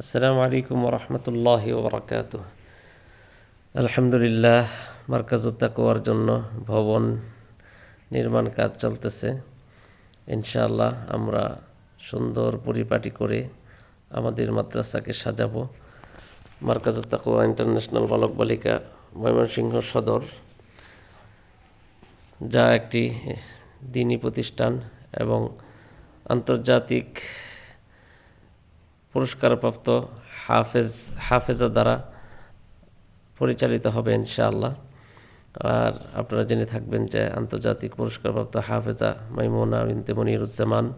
আসসালামু আলাইকুম রহমতুল্লাহ ওবরাকাত আলহামদুলিল্লাহ মার্কাজুত্তাকুয়ার জন্য ভবন নির্মাণ কাজ চলতেছে। ইনশাআল্লাহ আমরা সুন্দর পরিপাটি করে আমাদের মাদ্রাসাকে সাজাবো। মার্কাজুত্তাকুয়া ইন্টারন্যাশনাল বালক বালিকা ময়মনসিংহ সদর, যা একটি দিনী প্রতিষ্ঠান এবং আন্তর্জাতিক পুরস্কারপ্রাপ্ত হাফেজ, হাফেজা দ্বারা পরিচালিত হবে ইনশাআল্লাহ। আর আপনারা জেনে থাকবেন যে আন্তর্জাতিক পুরস্কারপ্রাপ্ত হাফেজা মাইমুনা বিনতে মনিরুজ্জামান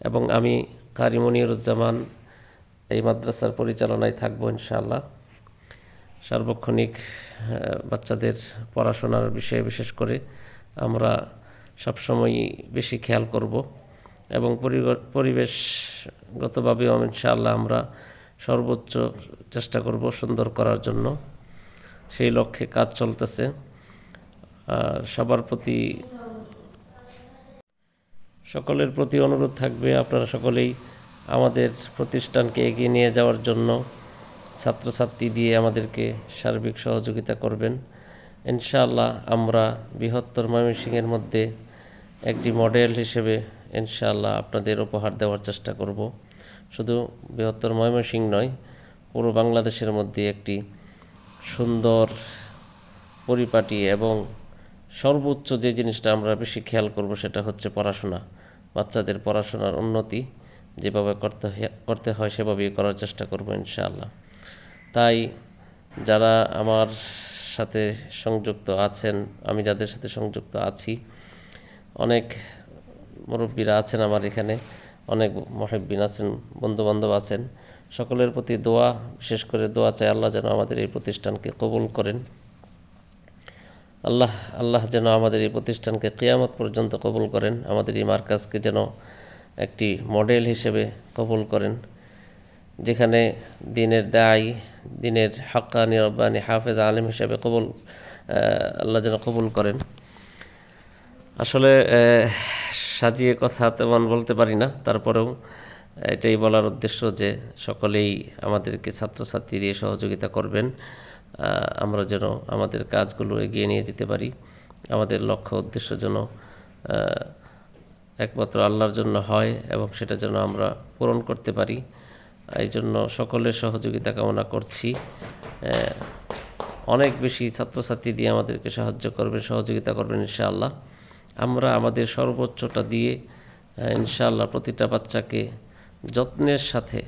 এবং আমি কারি মনিরুজ্জামান এই মাদ্রাসার পরিচালনায় থাকব ইনশাআল্লাহ। সার্বক্ষণিক বাচ্চাদের পড়াশোনার বিষয়ে বিশেষ করে আমরা সবসময়ই বেশি খেয়াল করব এবং পরিগ- পরিবেশগতভাবেও ইনশাআল্লাহ আমরা সর্বোচ্চ চেষ্টা করব সুন্দর করার জন্য। সেই লক্ষ্যে কাজ চলতেছে। সবার প্রতি সকলের প্রতি অনুরোধ থাকবে আপনারা সকলেই আমাদের প্রতিষ্ঠানকে এগিয়ে নিয়ে যাওয়ার জন্য ছাত্রছাত্রী দিয়ে আমাদেরকে সার্বিক সহযোগিতা করবেন। ইনশাআল্লাহ আমরা বৃহত্তর ময়মনসিংহের মধ্যে একটি মডেল হিসেবে ইনশাআল্লাহ আপনাদের উপহার দেওয়ার চেষ্টা করব। শুধু বৃহত্তর ময়মনসিংহ নয়, পুরো বাংলাদেশের মধ্যে একটি সুন্দর পরিপাটি এবং সর্বোচ্চ যে জিনিসটা আমরা বেশি খেয়াল করব সেটা হচ্ছে পড়াশোনা। বাচ্চাদের পড়াশোনার উন্নতি যেভাবে করতে করতে হয় সেভাবেই করার চেষ্টা করব ইনশাআল্লাহ। তাই যারা আমার সাথে সংযুক্ত আছেন, আমি যাদের সাথে সংযুক্ত আছি, অনেক মুরব্বীরা আছেন আমার এখানে, অনেক মহিবিন আছেন, বন্ধুবান্ধব আছেন। সকলের প্রতি দোয়া, বিশেষ করে দোয়া চাই আল্লাহ যেন আমাদের এই প্রতিষ্ঠানকে কবুল করেন। আল্লাহ আল্লাহ যেন আমাদের এই প্রতিষ্ঠানকে কেয়ামত পর্যন্ত কবুল করেন, আমাদের এই মার্কাজকে যেন একটি মডেল হিসেবে কবুল করেন। যেখানে দিনের দায়, দিনের হাক্কানি রব্বানি হাফেজ আলেম হিসেবে কবুল আল্লাহ যেন কবুল করেন। আসলে সাজিয়ে কথা তেমন বলতে পারি না। তারপরেও এটাই বলার উদ্দেশ্য যে সকলেই আমাদেরকে ছাত্রছাত্রী দিয়ে সহযোগিতা করবেন। আমরা যেন আমাদের কাজগুলো এগিয়ে নিয়ে যেতে পারি। আমাদের লক্ষ্য, উদ্দেশ্য যেন একমাত্র আল্লাহর জন্য হয় এবং সেটা যেন আমরা পূরণ করতে পারি। এই জন্য সকলের সহযোগিতা কামনা করছি। অনেক বেশি ছাত্রছাত্রী দিয়ে আমাদেরকে সাহায্য করবেন, সহযোগিতা করবেন ইনশাআল্লাহ। আমরা আমাদের সর্বোচ্চটা দিয়ে ইনশাআল্লাহ প্রতিটা বাচ্চাকে যত্নের সাথে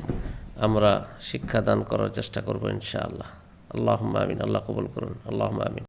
আমরা শিক্ষাদান করার চেষ্টা করব ইনশাআল্লাহ। আল্লাহ আমিন, আল্লাহ কবুল করুন আল্লাহ আমিন।